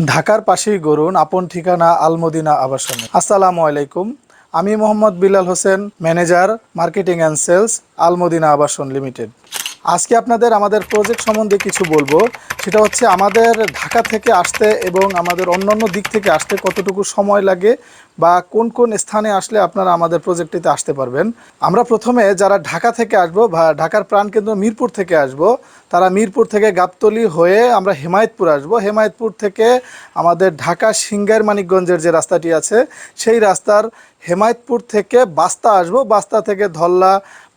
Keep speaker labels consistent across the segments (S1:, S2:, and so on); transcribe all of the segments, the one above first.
S1: ঢাকার পাশেই গরুন আপন ঠিকানা আলমদিনা আবাসনে। আসসালামু আলাইকুম। আমি Mohammad Bilal Hossain, manager, marketing and sales, Almadina Abashon limited. আজকে আপনাদের আমাদের প্রজেক্ট সম্বন্ধে কিছু বলব। সেটা হচ্ছে আমাদের ঢাকা থেকে আসতে এবং আমাদের অন্যান্য দিক থেকে আসতে কতটুকু সময় লাগে বা কোন কোন স্থানে আসলে আপনারা আমাদের প্রজেক্টটিতে আসতে পারবেন। আমরা প্রথমে যারা ঢাকা থেকে আসব বা ঢাকার প্রাণকেন্দ্র মিরপুর থেকে আসব তারা মিরপুর থেকে গাবতলি হয়ে আমরা হেমায়তপুর আসব। হেমায়তপুর থেকে আমাদের ঢাকা সিঙ্গার মানিকগঞ্জের যে রাস্তাটি আছে, সেই রাস্তার হেমায়তপুর থেকে বাস্তা আসব। বাস্তা থেকে ধল্লা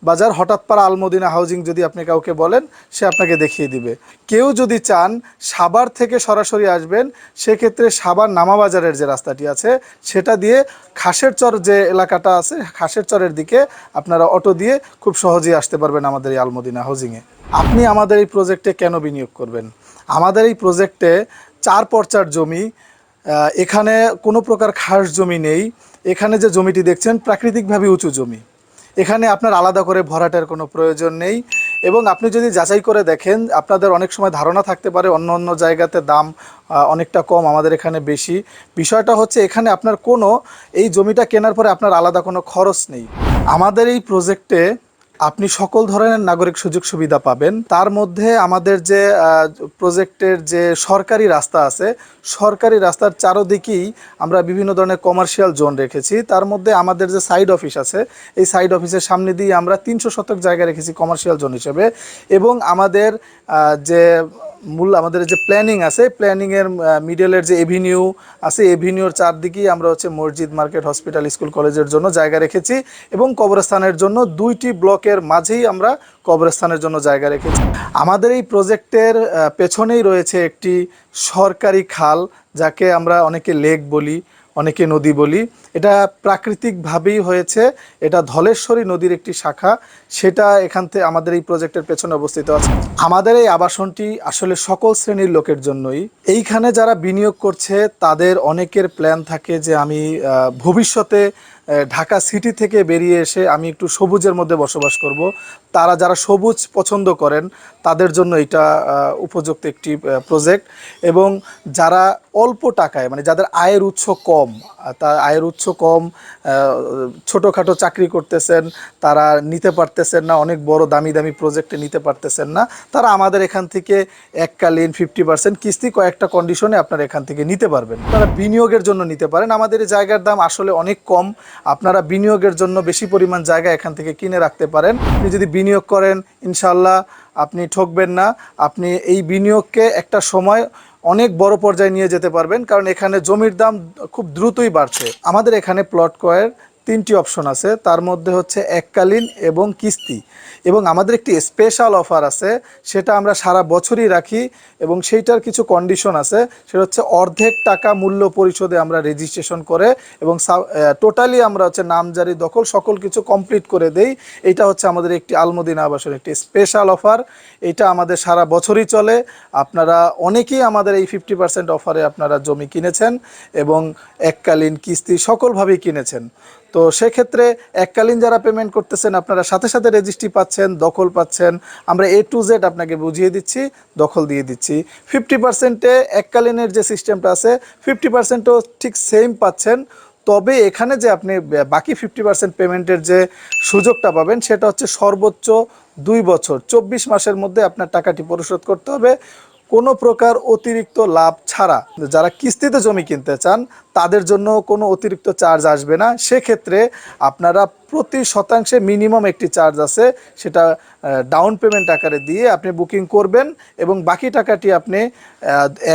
S1: বাজার হঠাৎ পাড়া আলমদিনা হাউজিং যদি আপনি কাউকে বলেন, সে আপনাকে দেখিয়ে দিবে। কেউ যদি চান সাবার থেকে সরাসরি আসবেন, সেক্ষেত্রে সাবার নামা বাজারের যে রাস্তাটি আছে, সেটা দিয়ে খাসের চর যে এলাকাটা আছে খাসের চরের দিকে আপনারা অটো দিয়ে খুব সহজেই আসতে পারবেন আমাদের এই আলমদিনা হাউজিংয়ে। আপনি আমাদের এই প্রজেক্টে কেন বিনিয়োগ করবেন? আমাদের এই প্রজেক্টে চার পর্চার জমি এখানে কোনো প্রকার খাস জমি নেই। এখানে যে জমিটি দেখছেন, প্রাকৃতিকভাবে উঁচু জমি। এখানে আপনার আলাদা করে ভরাটের কোনো প্রয়োজন নেই। এবং আপনি যদি যাচাই করে দেখেন, আপনাদের অনেক সময় ধারণা থাকতে পারে, অন্য অন্য জায়গাতে দাম অনেকটা কম, আমাদের এখানে বেশি। বিষয়টা হচ্ছে, এখানে আপনার কোনো, এই জমিটা কেনার পরে আপনার আলাদা কোনো খরচ নেই। আমাদের এই প্রজেক্টে আপনি সকল ধরনের নাগরিক সুযোগ সুবিধা পাবেন। তার মধ্যে আমাদের যে প্রজেক্টের যে সরকারি রাস্তা আছে, সরকারি রাস্তার চারোদিকেই আমরা বিভিন্ন ধরনের কমার্শিয়াল জোন রেখেছি। তার মধ্যে আমাদের যে সাইড অফিস আছে, এই সাইড অফিসের সামনে দিয়ে আমরা তিনশো শতক জায়গা রেখেছি কমার্শিয়াল জোন হিসেবে। এবং আমাদের যে মূল, আমাদের যে প্ল্যানিং আছে প্ল্যানিংয়ের মিডলের যে এভিনিউ আছে এভিনিউর চারদিকেই আমরা হচ্ছে মসজিদ, মার্কেট হসপিটাল স্কুল কলেজের জন্য জায়গা রেখেছি। এবং কবরস্থানের জন্য দুইটি ব্লকের মাঝেই আমরা কবরস্থানের জন্য জায়গা রেখেছি। আমাদের এই প্রজেক্টের পেছনেই রয়েছে একটি সরকারি খাল, যাকে আমরা অনেকে লেক বলি, অনেকে নদী বলি। এটা প্রাকৃতিকভাবেই হয়েছে। এটা ধলেশ্বরী নদীর একটি শাখা। সেটা এখান থেকে আমাদের এই প্রজেক্টের পেছনে অবস্থিত আছে। আমাদের এই আবাসনটি আসলে সকল শ্রেণির লোকের জন্যই। এইখানে যারা বিনিয়োগ করছে, তাদের অনেকের প্ল্যান থাকে যে আমি ভবিষ্যতে ঢাকা সিটি থেকে বেরিয়ে এসে আমি একটু সবুজের মধ্যে বসবাস করব। তারা যারা সবুজ পছন্দ করেন, তাদের জন্য এটা উপযুক্ত একটি প্রজেক্ট এবং যারা অল্প টাকায় মানে যাদের আয়ের উৎস কম তার আয়ের উৎস কম ছোটোখাটো চাকরি করতেছেন, তারা নিতে পারতেছেন না, অনেক বড় দামি দামি প্রজেক্টে নিতে পারতেছেন না, তারা আমাদের এখান থেকে এককালীন ফিফটি পার্সেন্ট কিস্তি কয়েকটা কন্ডিশনে আপনারা এখান থেকে নিতে পারবেন। তারা বিনিয়োগের জন্য নিতে পারেন। আমাদের জায়গার দাম আসলে অনেক কম আপনারা বিনিয়োগের জন্য বেশি পরিমাণ জায়গা এখান থেকে কিনে রাখতে পারেন। আপনি যদি বিনিয়োগ করেন ইনশাল্লাহ আপনি ঠকবেন না। আপনি এই বিনিয়োগকে একটা সময় অনেক বড় পর্যায়ে নিয়ে যেতে পারবেন, কারণ এখানে জমির দাম খুব দ্রুতই বাড়ছে। আমাদের এখানে প্লট ক্রয়ের তিনটি অপশন আছে। তার মধ্যে হচ্ছে এককালীন এবং কিস্তি। এবং আমাদের একটি স্পেশাল অফার আছে, সেটা আমরা সারা বছরই রাখি এবং সেইটার কিছু কন্ডিশন আছে। সেটা হচ্ছে অর্ধেক টাকা মূল্য পরিশোধে আমরা রেজিস্ট্রেশন করে এবং টোটালি আমরা হচ্ছে নামজারি দখল সকল কিছু কমপ্লিট করে দেই। এটা হচ্ছে আমাদের একটি আলমদিনা আবাসের একটি স্পেশাল অফার এটা আমাদের সারা বছরই চলে। আপনারা অনেকেই আমাদের এই ফিফটি পার্সেন্ট অফারে আপনারা জমি কিনেছেন এবং এককালীন কিস্তি সকলভাবেই কিনেছেন। তো সেক্ষেত্রে এককালীন যারা পেমেন্ট করতেছেন, আপনারা সাথে সাথে রেজিস্ট্রি পাচ্ছেন, দখল পাচ্ছেন। আমরা এ টু জেড আপনাকে বুঝিয়ে দিচ্ছি, দখল দিয়ে দিচ্ছি। ফিফটি পার্সেন্টে এককালীনের যে সিস্টেমটা আছে ফিফটি পার্সেন্টও ঠিক সেম পাচ্ছেন। তবে এখানে যে আপনি বাকি ফিফটি পার্সেন্ট পেমেন্টের যে সুযোগটা পাবেন, সেটা হচ্ছে সর্বোচ্চ দুই বছর, চব্বিশ মাসের মধ্যে আপনার টাকাটি পরিশোধ করতে হবে। কোনো প্রকার অতিরিক্ত লাভ ছাড়া যারা কিস্তিতে জমি কিনতে চান, তাদের জন্য কোনো অতিরিক্ত চার্জ আসবে না। সেক্ষেত্রে আপনারা প্রতি শতাংশে মিনিমাম একটি চার্জ আছে, সেটা ডাউন পেমেন্ট আকারে দিয়ে আপনি বুকিং করবেন এবং বাকি টাকাটি আপনি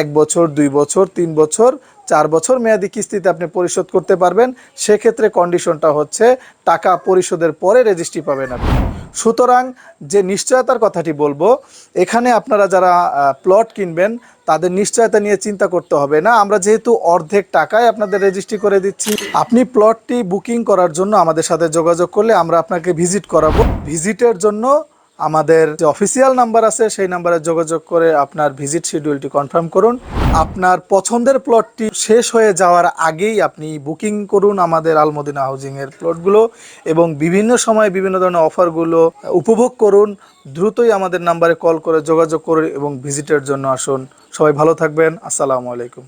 S1: এক বছর, দুই বছর, তিন বছর চার বছর মেয়াদি কিস্তিতে আপনি পরিশোধ করতে পারবেন। সেক্ষেত্রে কন্ডিশনটা হচ্ছে টাকা পরিশোধের পরে রেজিস্ট্রি পাবেন আপনি। সুতরাং যে নিশ্চয়তার কথাটি বলব, এখানে আপনারা যারা প্লট কিনবেন, তাদের নিশ্চয়তা নিয়ে চিন্তা করতে হবে না। আমরা যেহেতু অর্ধেক টাকায় আপনাদের রেজিস্ট্রি করে দিচ্ছি, আপনি প্লটটি বুকিং করার জন্য আমাদের সাথে যোগাযোগ করলে আমরা আপনাকে ভিজিট করাবো। ভিজিটের জন্য আমাদের যে অফিসিয়াল নাম্বার আছে, সেই নাম্বারে যোগাযোগ করে আপনার ভিজিট শিডিউলটি কনফার্ম করুন। আপনার পছন্দের প্লটটি শেষ হয়ে যাওয়ার আগেই আপনি বুকিং করুন আমাদের আলমদিনা হাউজিংয়ের প্লটগুলো এবং বিভিন্ন সময় বিভিন্ন ধরনের অফারগুলো উপভোগ করুন। দ্রুতই আমাদের নাম্বারে কল করে যোগাযোগ করুন এবং ভিজিটের জন্য আসুন। সবাই ভালো থাকবেন। আসসালামু আলাইকুম।